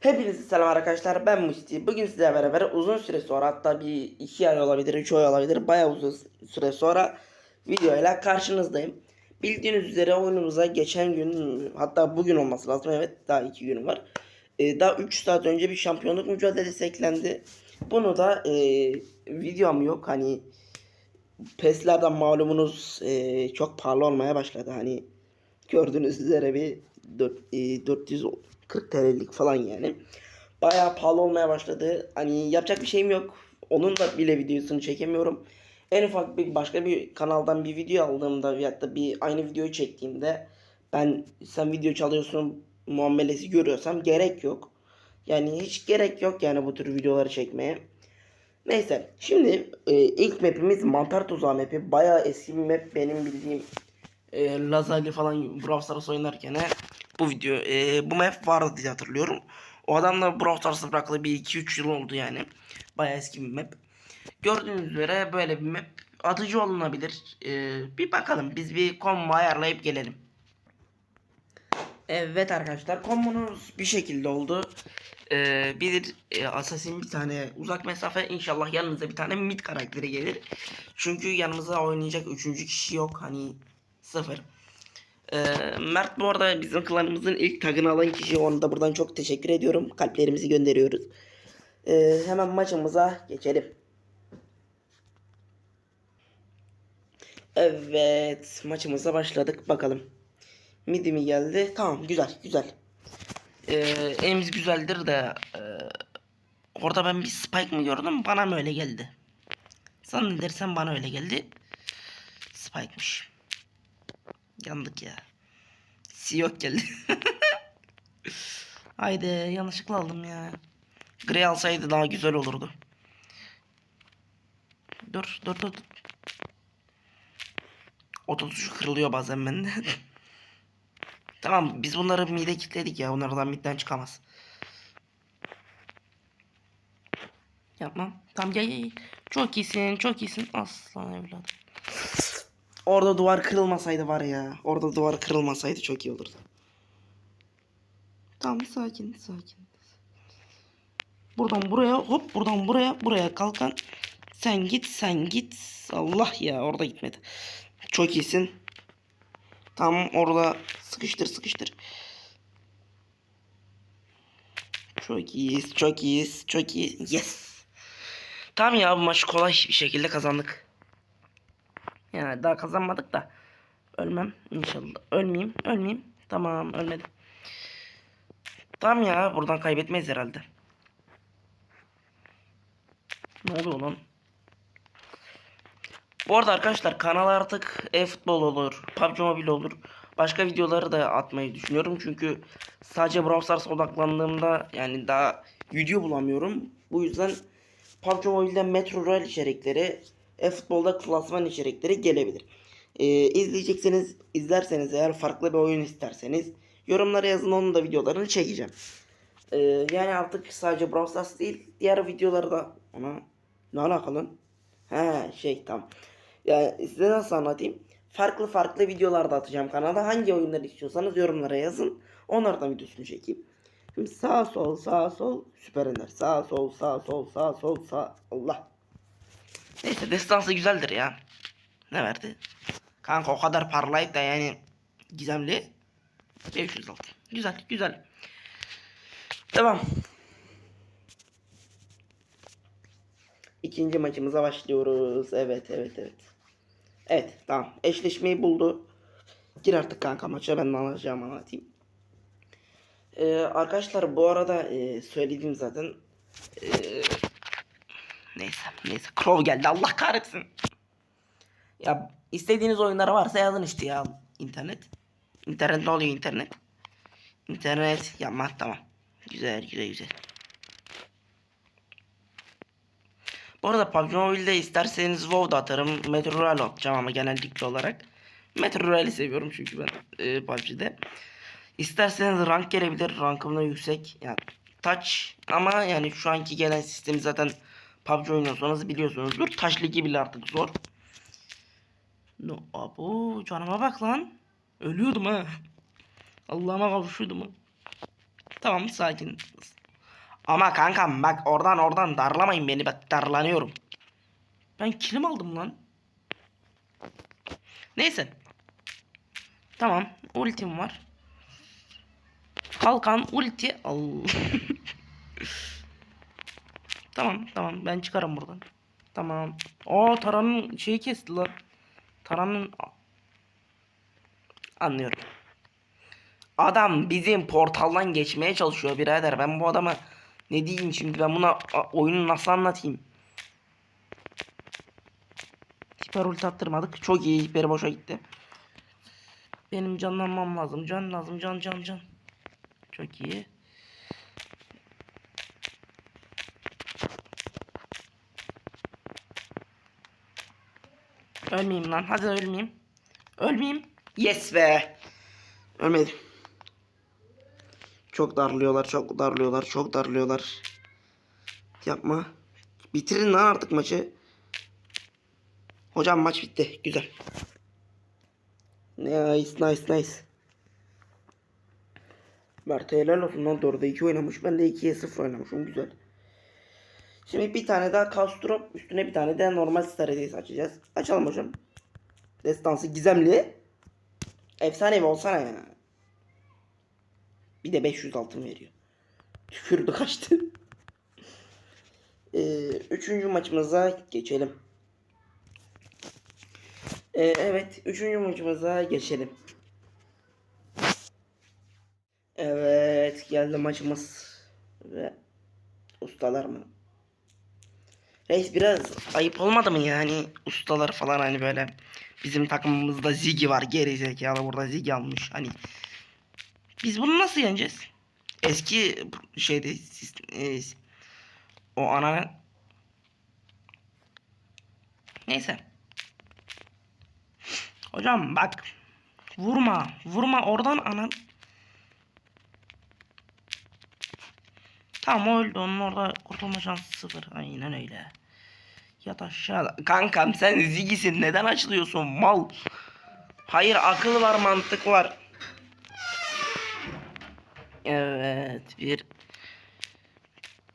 Hepinize selam arkadaşlar ben Musti. Bugün sizlerle beraber uzun süre sonra hatta bir iki ay olabilir, üç ay olabilir bayağı uzun süre sonra videoyla karşınızdayım. Bildiğiniz üzere oyunumuza geçen gün hatta bugün olması lazım evet daha iki günüm var. Ee, daha 3 saat önce bir şampiyonluk mücadelesi eklendi. Bunu da e, videom yok hani PES'lerden malumunuz e, çok pahalı olmaya başladı hani gördüğünüz üzere bir dört- e, 440 TL'lik falan yani. Bayağı pahalı olmaya başladı. Hani yapacak bir şeyim yok. Onun da bile videosunu çekemiyorum. En ufak bir başka bir kanaldan bir video aldığımda veyahut da bir aynı videoyu çektiğimde ben sen video çalıyorsun muamelesi görüyorsam gerek yok. Yani hiç gerek yok yani bu tür videoları çekmeye. Neyse şimdi e, ilk mapimiz mantar tuzağı mapi. Bayağı eski bir map benim bildiğim e, Lazali falan Brawl Stars oynarken bu video e, bu map vardı diye hatırlıyorum. O adam da Brawl Stars'ı bırakalı bir 2-3 yıl oldu yani. Bayağı eski bir map. Gördüğünüz üzere böyle bir map atıcı olunabilir. E, bir bakalım biz bir combo ayarlayıp gelelim. Evet arkadaşlar kombonuz bir şekilde oldu. Ee, bir e, assassin bir tane uzak mesafe inşallah yanınıza bir tane mid karakteri gelir. Çünkü yanımıza oynayacak üçüncü kişi yok hani sıfır. Ee, Mert bu arada bizim klanımızın ilk tagını alan kişi onu da buradan çok teşekkür ediyorum. Kalplerimizi gönderiyoruz. Ee, hemen maçımıza geçelim. Evet maçımıza başladık bakalım. Midi mi geldi? Tamam güzel güzel. Ee, elimiz güzeldir de e, orada ben bir spike mi gördüm bana mı öyle geldi? Zannedersem bana öyle geldi. Spike'mış. Yandık ya. Siyok geldi. Haydi yanlışlıkla aldım ya. Grey alsaydı daha güzel olurdu. Dur dur dur. Otobüsü kırılıyor bazen bende. tamam biz bunları mide kilitledik ya. Onlardan midden çıkamaz. Yapmam. Tamam gel. gel. Çok iyisin çok iyisin. Aslan evladım. Orada duvar kırılmasaydı var ya. Orada duvar kırılmasaydı çok iyi olurdu. Tamam sakin sakin. Buradan buraya hop buradan buraya buraya kalkan. Sen git sen git. Allah ya orada gitmedi. Çok iyisin. Tam orada sıkıştır sıkıştır. Çok iyiyiz çok iyiyiz çok iyi. Yes. Tamam ya bu maçı kolay bir şekilde kazandık. Yani daha kazanmadık da. Ölmem inşallah. Ölmeyeyim ölmeyeyim. Tamam ölmedim. Tamam ya buradan kaybetmeyiz herhalde. Ne oluyor lan? Bu arada arkadaşlar kanal artık e-futbol olur, PUBG Mobile olur. Başka videoları da atmayı düşünüyorum. Çünkü sadece Brawl Stars odaklandığımda yani daha video bulamıyorum. Bu yüzden PUBG Mobile'de Metro Rail içerikleri, e-futbolda klasman içerikleri gelebilir. Ee, izleyecekseniz, izlerseniz eğer farklı bir oyun isterseniz yorumlara yazın onun da videolarını çekeceğim. Ee, yani artık sadece Brawl Stars değil diğer videoları da ona ne alakalı? He şey tamam. Yani size nasıl anlatayım? Farklı farklı videolar da atacağım kanala. Hangi oyunları istiyorsanız yorumlara yazın. Onlardan videosunu çekeyim. Şimdi sağ sol sağ sol süper ender. Sağ sol sağ sol sağ sol sağ Allah. Neyse destansı güzeldir ya. Ne verdi? Kanka o kadar parlayıp da yani gizemli 506. Güzel güzel. Tamam. İkinci maçımıza başlıyoruz. Evet evet evet. Evet tamam. Eşleşmeyi buldu. Gir artık kanka maça ben ne alacağım anlatayım. Ee, arkadaşlar bu arada e, söyledim zaten. Ee, neyse neyse. Crow geldi Allah kahretsin. Ya istediğiniz oyunlar varsa yazın işte ya internet. İnternet ne oluyor internet? İnternet yapma tamam. Güzel güzel güzel. Bu arada PUBG Mobile'de isterseniz WoW atarım. Metro Rail atacağım ama genellikle olarak. Metro Rail'i seviyorum çünkü ben e, PUBG'de. İsterseniz rank gelebilir. Rankım da yüksek. Yani touch ama yani şu anki gelen sistemi zaten PUBG oynuyorsanız biliyorsunuzdur. Taş ligi bile artık zor. No, abo canıma bak lan. Ölüyordum ha. Allah'ıma kavuşuyordum ha. Tamam sakin. Ama kankam bak oradan oradan darlamayın beni bak darlanıyorum. Ben kilim aldım lan. Neyse. Tamam ultim var. Kalkan ulti al. tamam tamam ben çıkarım buradan. Tamam. Aa Taran'ın şeyi kesti lan. Taran'ın anlıyorum. Adam bizim portaldan geçmeye çalışıyor birader. Ben bu adama ne diyeyim şimdi ben buna oyunu nasıl anlatayım? Hiper ulti attırmadık. Çok iyi hiper boşa gitti. Benim canlanmam lazım. Can lazım. Can can can. Çok iyi. Ölmeyeyim lan. Hadi ölmeyeyim. Ölmeyeyim. Yes be. Ölmedim. Çok darlıyorlar, çok darlıyorlar, çok darlıyorlar. Yapma. Bitirin lan artık maçı. Hocam maç bitti. Güzel. Nice, nice, nice. Mert helal olsun lan 4'e 2 oynamış. Ben de 2'ye 0 oynamışım. Güzel. Şimdi bir tane daha Castro üstüne bir tane de normal Stardust açacağız. Açalım hocam. Destansı gizemli. Efsanevi olsana ya. Bir de 500 altın veriyor. Tükürdü kaçtı. ee, üçüncü maçımıza geçelim. Ee, evet. Üçüncü maçımıza geçelim. Evet. Geldi maçımız. Ve ustalar mı? Reis biraz ayıp olmadı mı yani? Ustalar falan hani böyle bizim takımımızda Ziggy var geri zekalı burada Ziggy almış. Hani biz bunu nasıl yeneceğiz? Eski şeyde e, o ana neyse. Hocam bak vurma vurma oradan ana Tamam öldü onun orada kurtulma şansı sıfır aynen öyle Yat aşağıda. Kankam sen zigisin neden açılıyorsun mal? Hayır akıl var mantık var. Evet bir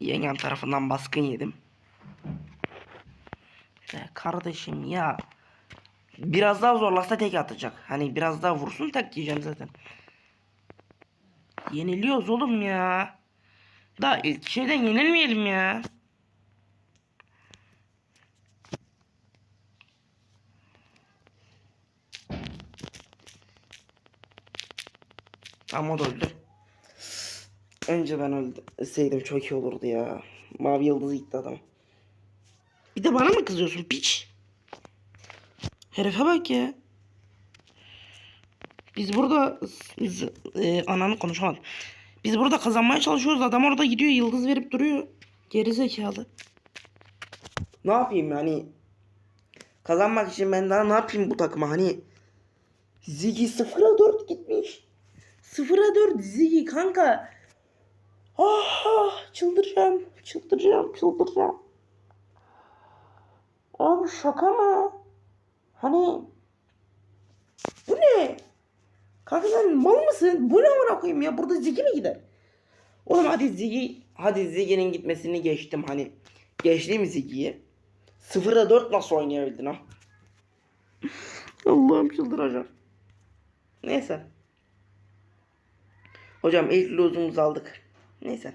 yengem tarafından baskın yedim. Ya kardeşim ya biraz daha zorlasa tek atacak. Hani biraz daha vursun tek diyeceğim zaten. Yeniliyoruz oğlum ya. Daha ilk şeyden yenilmeyelim ya. Ama öldü. Önce ben ölseydim çok iyi olurdu ya. Mavi yıldız gitti adam. Bir de bana mı kızıyorsun piç? Herife bak ya. Biz burada e, ananı konuşamadım. Biz burada kazanmaya çalışıyoruz. Adam orada gidiyor yıldız verip duruyor. Geri zekalı. Ne yapayım yani? Kazanmak için ben daha ne yapayım bu takıma hani? Ziggy 0'a 4 gitmiş. 0'a 4 Ziggy kanka. Ah, ah çıldıracağım. Çıldıracağım. Çıldıracağım. Abi şaka mı? Hani bu ne? Kanka sen mal mısın? Bu ne amına koyayım ya? Burada Ziggy mi gider? Oğlum hadi Ziggy hadi Ziggy'nin gitmesini geçtim hani. Geçtim Ziggy'yi. 0'a 4 nasıl oynayabildin ha? Allah'ım çıldıracağım. Neyse. Hocam ilk losumuzu aldık. Neyse.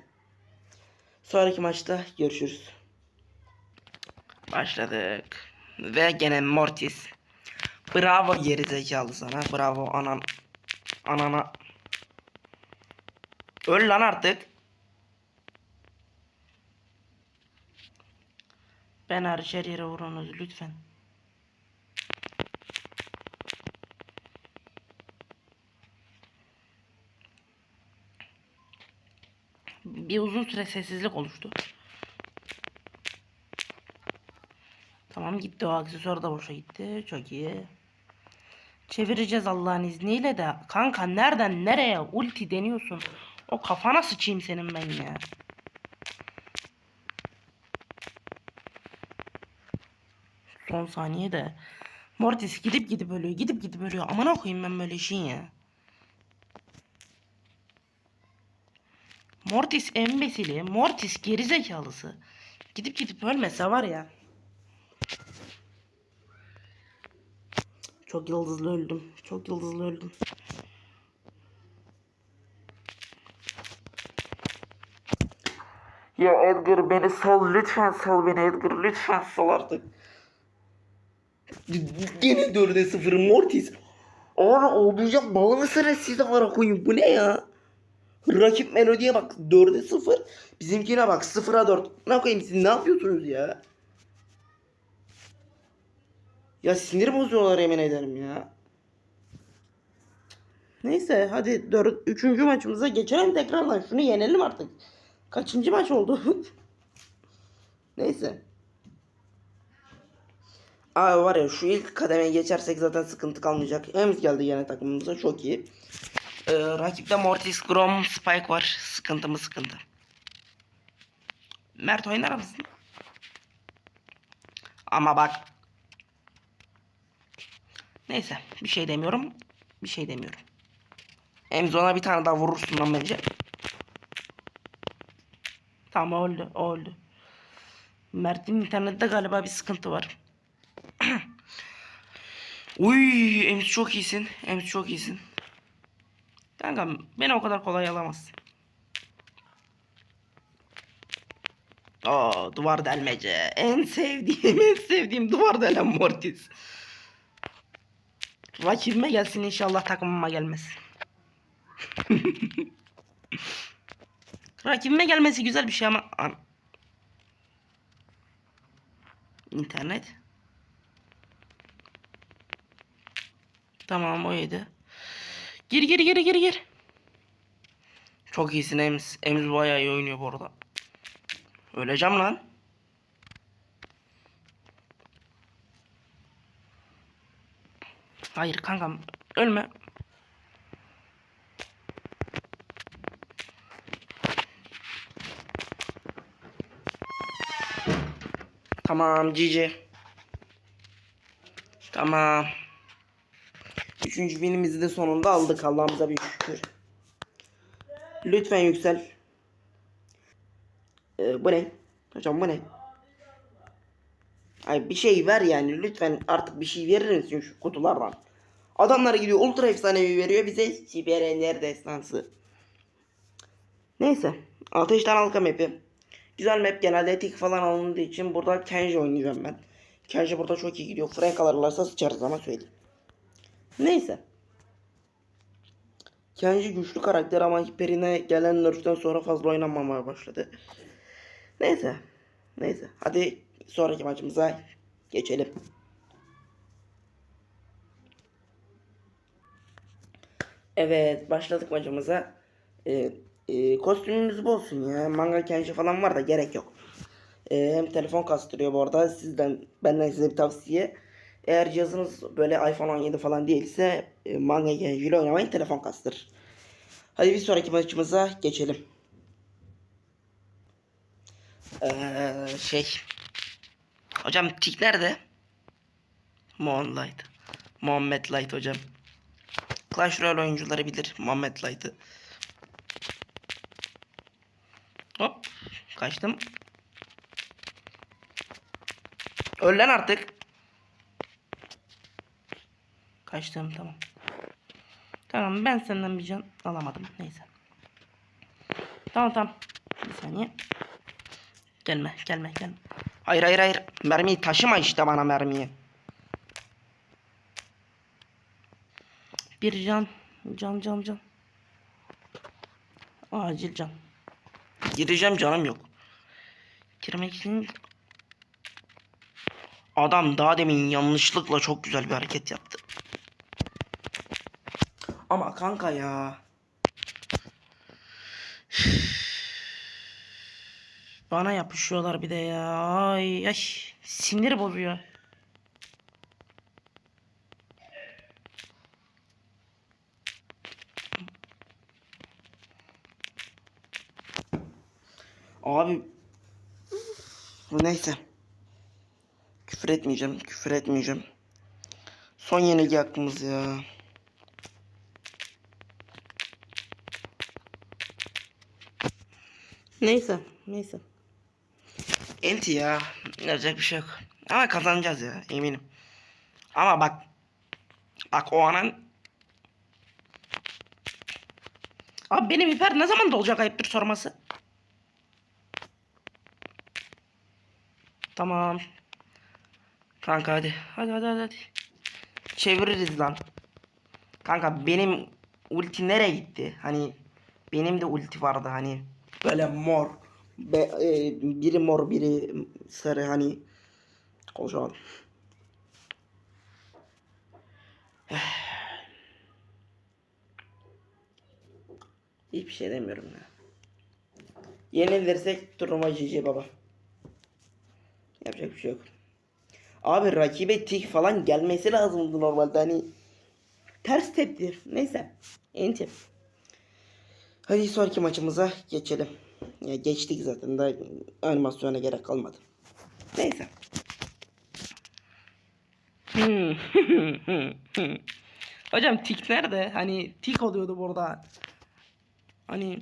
Sonraki maçta görüşürüz. Başladık. Ve gene Mortis. Bravo geri zekalı sana. Bravo anan. Anana. Öl lan artık. Ben hariç her yere vurunuz lütfen. Bir uzun süre sessizlik oluştu. Tamam gitti o aksesuar da boşa gitti. Çok iyi. Çevireceğiz Allah'ın izniyle de. Kanka nereden nereye ulti deniyorsun? O kafana sıçayım senin ben ya. Son saniye de. Mortis gidip gidip ölüyor. Gidip gidip ölüyor. Amına koyayım ben böyle işin ya. Mortis embesili. Mortis gerizekalısı. Gidip gidip ölmese var ya. Çok yıldızlı öldüm. Çok yıldızlı öldüm. Ya Edgar beni sal lütfen sal beni Edgar lütfen sal artık. Gene 4'e 0 Mortis. Abi olacak bal mısınız siz amına koyun bu ne ya? Rakip Melodi'ye bak 4'e 0. Bizimkine bak 0'a 4. Ne koyayım siz ne yapıyorsunuz ya? Ya sinir bozuyorlar yemin ederim ya. Neyse hadi 4 3. maçımıza geçelim tekrardan. Şunu yenelim artık. Kaçıncı maç oldu? Neyse. Abi var ya şu ilk kademeye geçersek zaten sıkıntı kalmayacak. Ems geldi yine takımımıza çok iyi. Ee, rakipte Mortis, Grom, Spike var. Sıkıntı mı sıkıntı. Mert oynar mısın? Ama bak. Neyse bir şey demiyorum. Bir şey demiyorum. Emzon'a bir tane daha vurursun lan bence. Tamam o öldü. O öldü. Mert'in internette galiba bir sıkıntı var. Uy, Ems çok iyisin. Ems çok iyisin. Kanka beni o kadar kolay alamazsın. Aa, duvar delmece. En sevdiğim, en sevdiğim duvar delen Mortis. Rakibime gelsin inşallah takımıma gelmez. Rakibime gelmesi güzel bir şey ama... An- İnternet. Tamam o yedi. Gir gir gir gir gir. Çok iyisin Ems. Ems bayağı iyi oynuyor bu arada. Öleceğim lan. Hayır kankam ölme. Tamam cici. Tamam. Üçüncü binimizi de sonunda aldık Allah'ımıza bir şükür. Lütfen yüksel. Ee, bu ne? Hocam bu ne? Ay bir şey ver yani lütfen artık bir şey verir misin şu kutulardan? Adamlar gidiyor ultra efsanevi veriyor bize siber ender destansı. Neyse. Ateşten halka map'i. Güzel map genelde etik falan alındığı için burada Kenji oynayacağım ben. Kenji burada çok iyi gidiyor. Frank alırlarsa sıçarız ama söyleyeyim. Neyse. Kenji güçlü karakter ama hiperine gelen nerf'ten sonra fazla oynanmamaya başladı. Neyse. Neyse. Hadi sonraki maçımıza geçelim. Evet başladık maçımıza. Ee, e, kostümümüz bu olsun ya. Manga Kenji falan var da gerek yok. Ee, hem telefon kastırıyor bu arada. Sizden benden size bir tavsiye. Eğer cihazınız böyle iPhone 17 falan değilse e, Manga Kenji ile oynamayın telefon kastır. Hadi bir sonraki maçımıza geçelim. Ee, şey. Hocam tik nerede? Muhammed Light. Muhammed Light hocam. Clash Royale oyuncuları bilir Muhammed Light'ı. Hop. Kaçtım. Öl lan artık. Kaçtım tamam. Tamam ben senden bir can alamadım. Neyse. Tamam tamam. Bir saniye. Gelme gelme gelme. Hayır hayır hayır. Mermiyi taşıma işte bana mermiyi. Bir can. Can can can. Acil can. Gireceğim canım yok. Girmek için Adam daha demin yanlışlıkla çok güzel bir hareket yaptı. Ama kanka ya. Bana yapışıyorlar bir de ya. Ay, ay sinir bozuyor. Abi neyse. Küfür etmeyeceğim. Küfür etmeyeceğim. Son yenilgi hakkımız ya. Neyse. Neyse. Enti ya. Yapacak bir şey yok. Ama kazanacağız ya eminim. Ama bak. Bak o anan. Abi benim hiper ne zaman dolacak ayıptır sorması. Tamam. Kanka hadi. Hadi hadi hadi. hadi. Çeviririz lan. Kanka benim ulti nereye gitti? Hani benim de ulti vardı hani böyle mor. Be, e, biri mor biri sarı hani konuşamadım. Hiçbir şey demiyorum ya. Yenilirsek turnuva GG baba. Yapacak bir şey yok. Abi rakibe tik falan gelmesi lazımdı normalde hani. Ters tepti. Neyse. Enti. Hadi sonraki maçımıza geçelim. Ya geçtik zaten da animasyona gerek kalmadı. Neyse. Hocam tik nerede? Hani tik oluyordu burada. Hani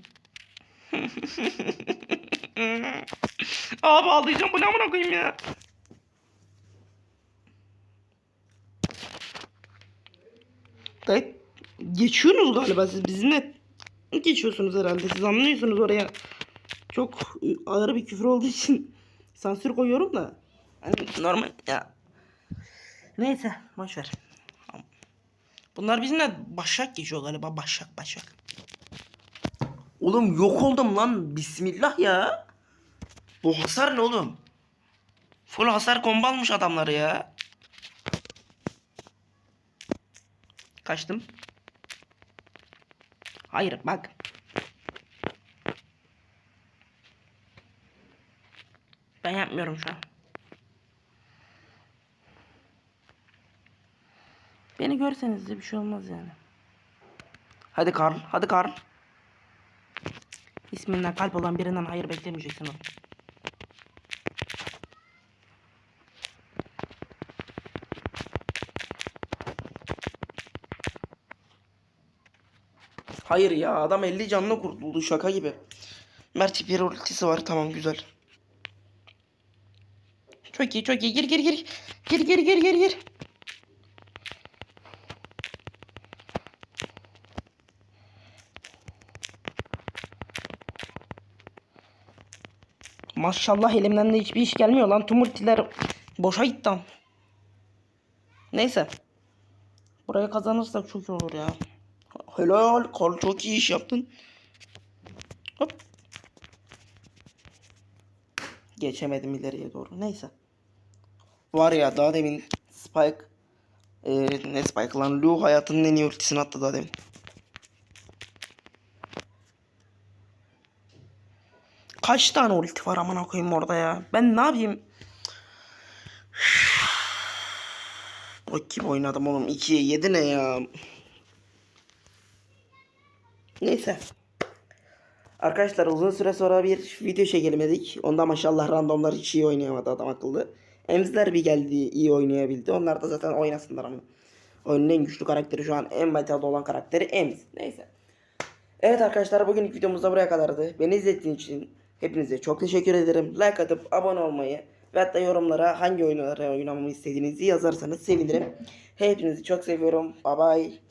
Abi ağlayacağım bu ne amına koyayım ya. Dayı geçiyorsunuz galiba siz bizimle geçiyorsunuz herhalde siz anlıyorsunuz oraya. Çok ağır bir küfür olduğu için sansür koyuyorum da. Hani normal ya. Neyse boş ver. Bunlar bizimle başak geçiyor galiba başak başak. Oğlum yok oldum lan. Bismillah ya. Bu hasar ne oğlum? Full hasar kombo almış adamları ya. Kaçtım. Hayır bak. Ben yapmıyorum şu an. Beni görseniz de bir şey olmaz yani. Hadi Karl, hadi Karl. İsminden kalp olan birinden hayır beklemeyeceksin oğlum. Hayır ya adam 50 canlı kurtuldu şaka gibi. Mert bir ultisi var tamam güzel. Çok iyi çok iyi gir gir gir. Gir gir gir gir gir. Maşallah elimden de hiçbir iş gelmiyor lan. Tüm ultiler boşa gitti. Neyse. Burayı kazanırsak çok iyi olur ya. Helal. Karl çok iyi iş yaptın. Hop. Geçemedim ileriye doğru. Neyse. Var ya daha demin Spike ee, ne Spike lan Lu hayatının en iyi ultisini attı daha demin. Kaç tane ulti var amına koyayım orada ya. Ben ne yapayım? Kim oynadım oğlum? 2'ye 7 ne ya? Neyse. Arkadaşlar uzun süre sonra bir video çekelim dedik. Onda maşallah randomlar hiç iyi oynayamadı adam akıllı. Emzler bir geldi iyi oynayabildi. Onlar da zaten oynasınlar ama. Oyunun en güçlü karakteri şu an en metada olan karakteri Emz. Neyse. Evet arkadaşlar bugünkü videomuz da buraya kadardı. Beni izlediğiniz için hepinize çok teşekkür ederim. Like atıp abone olmayı ve hatta yorumlara hangi oyunları oynamamı istediğinizi yazarsanız sevinirim. Hepinizi çok seviyorum. Bye bye.